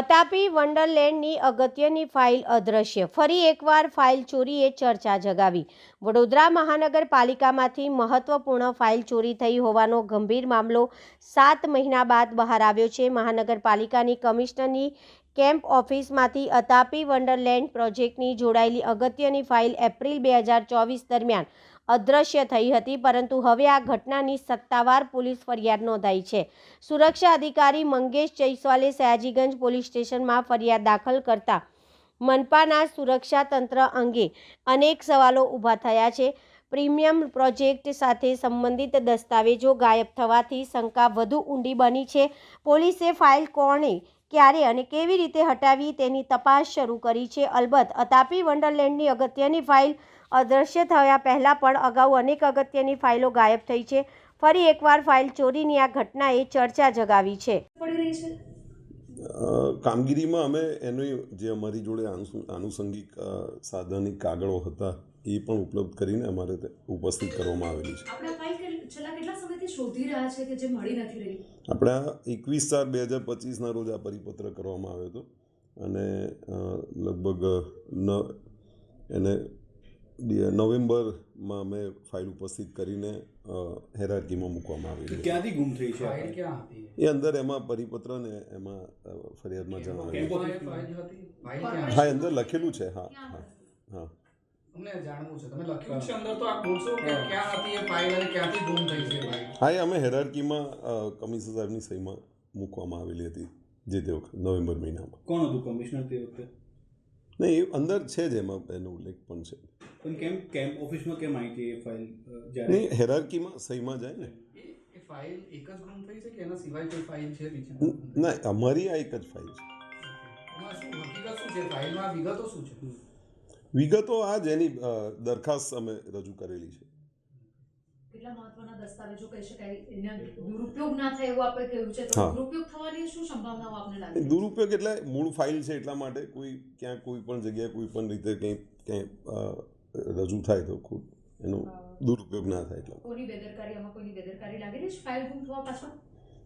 અતાપી વંડરલેન્ડની અગત્યની ફાઇલ અદૃશ્ય ફરી એકવાર ફાઇલ ચોરીએ ચર્ચા જગાવી. વડોદરા મહાનગરપાલિકામાંથી મહત્વપૂર્ણ ફાઇલ ચોરી થઈ હોવાનો ગંભીર મામલો સાત મહિના બાદ બહાર આવ્યો છે. મહાનગરપાલિકાની કમિશનરની કેમ્પ ઓફિસમાંથી અતાપી વંડરલેન્ડ પ્રોજેક્ટની જોડાયેલી અગત્યની ફાઇલ એપ્રિલ બે હજાર ચોવીસ દરમિયાન અદૃશ્ય થઈ હતી, પરંતુ હવે આ ઘટનાની સત્તાવાર પોલીસ ફરિયાદ નોંધાઈ છે. સુરક્ષા અધિકારી મંગેશ જયસ્વાલે સયાજીગંજ પોલીસ સ્ટેશનમાં ફરિયાદ દાખલ કરતા મનપાના સુરક્ષા તંત્ર અંગે અનેક સવાલો ઊભા થયા છે. પ્રીમિયમ પ્રોજેક્ટ સાથે સંબંધિત દસ્તાવેજો ગાયબ થવાથી શંકા વધુ ઊંડી બની છે. પોલીસે ફાઇલ કોણે ક્યારે અને કેવી રીતે હટાવી તેની તપાસ શરૂ કરી છે. અલબત્ત અતાપી વન્ડરલેન્ડની અગત્યની ફાઇલ અદૃશ્ય થયા પહેલાં પણ અગાઉ અનેક અગત્યની ફાઇલો ગાયબ થઈ છે. ફરી એકવાર ફાઇલ ચોરીની આ ઘટનાએ ચર્ચા જગાવી છે. પડી રહી છે. અ, કામગીરીમાં અમે એની જે અમારી જોડે આનુષ- આનુષંગિક સાધનિક કાગળો હતા એ પણ ઉપલબ્ધ કરીને અમારે ઉપસ્થિત કરવામાં આવેલી છે. શોધી રહ્યા છે કે જે મળી નથી રહી? આપણે એકવીસ ચાર બે હજાર પચીસના રોજ આ પરિપત્ર કરવામાં આવ્યો હતો. અને લગભગ ન એને નવેમ્બરમાં અમે ફાઇલ ઉપસ્થિત કરીને હેરાર્કીમાં મૂકવામાં આવી ક્યાંથી ગુમ થઈ છે એ અંદર એમાં પરિપત્ર ને એમાં ફરિયાદમાં જણાવ્યું હા અંદર લખેલું છે હા હા હા. અમને જાણવું છે. તમે લખ્યું છે અંદર તો આપ બોલશો કે ક્યાં હતી એ ફાઇલ અને ક્યાંથી ગુમ થઈ છે ફાઇલ હા એ અમે હેરાર્કીમાં કમિશનર સાહેબની સહીમાં મૂકવામાં આવેલી હતી જે તે વખત નવેમ્બર મહિનામાં. કોણ હતું કમિશનર તે વખતે? નહીં એ અંદર છે જ એમાં એનો ઉલ્લેખ પણ છે. પણ કેમ કેમ્પ ઓફિસમાં કેમ આવી હતી એ ફાઇલ જ્યારે? નહીં હેરાર્કીમાં સહીમાં જાય ને. ફાઇલ એક જ ગુમ થઈ છે કે એના સિવાય કોઈ ફાઇલ છે બીજી? ના અમારી આ એક જ ફાઇલ છે. એમાં શું હકીકત શું છે? ફાઇલમાં વિગતો શું છે? વિગતો આ જ એની દરખાસ્ત અમે રજૂ કરેલી છે. કેટલા મહત્વના દસ્તાવેજો કહી શકાય? એના દુરુપયોગ ના થાય એવું આપણે કહ્યું છે. તો હા. દુરુપયોગ થવાની શું સંભાવનાઓ આપને લાગે દુરુપયોગ એટલે મૂળ ફાઇલ છે એટલા માટે કોઈ ક્યાં કોઈ પણ જગ્યાએ કોઈ પણ રીતે કંઈ કંઈ રજૂ થાય તો ખૂબ એનો દુરુપયોગ ના થાય એટલે. કોની બેદરકારી આમાં કોઈની બેદરકારી લાગે છે? ફાઇલ ગુમ થવા પાછળ?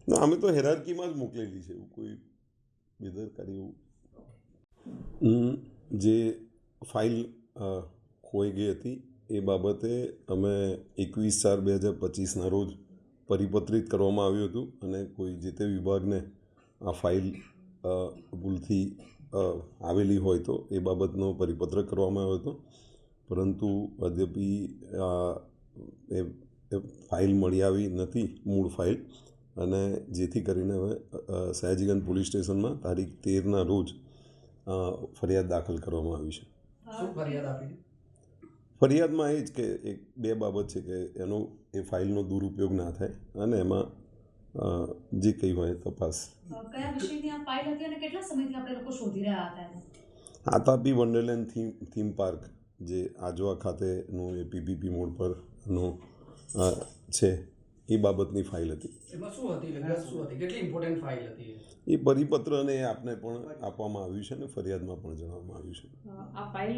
ના અમે તો હેરારકીમાં જ મોકલેલી છે એવું કોઈ બેદરકારી એવું. જે ફાઇલ ખોઈ ગઈ હતી. એ બાબતે અમે એકવીસ ચાર બે હજાર પચીસના રોજ પરિપત્રિત કરવામાં આવ્યું હતું અને કોઈ જે તે વિભાગને આ ફાઇલ ભૂલથી આવેલી હોય તો એ બાબતનો પરિપત્ર કરવામાં આવ્યો હતો. પરંતુ અદ્યપી આ એ ફાઇલ મળી આવી નથી, મૂળ ફાઇલ. અને જેથી કરીને હવે સયાજીગંજ પોલીસ સ્ટેશનમાં તારીખ તેરના રોજ ફરિયાદ દાખલ કરવામાં આવી છે. શું ફરિયાદ આપી ફરિયાદમાં એ જ કે એક બે બાબત છે કે એનો એ ફાઇલનો દુરુપયોગ ના થાય અને એમાં જે કંઈ હોય તપાસ. અ, કયા વિષયની આ ફાઇલ હતી અને કેટલા સમયથી આપણે લોકો શોધી રહ્યા હતા એને? Atapi Wonderland theme theme park જે આજવા ખાતેનું એ પીપીપી મોડ પરનું છે એ બાબતની ફાઇલ હતી. એમાં શું હતી? વિગત શું હતી? કેટલી ઇમ્પોર્ટન્ટ ફાઇલ હતી એ? પરિપત્રને આપને પણ આપવામાં આવ્યું છે અને ફરિયાદમાં પણ જણાવવામાં આવ્યું છે.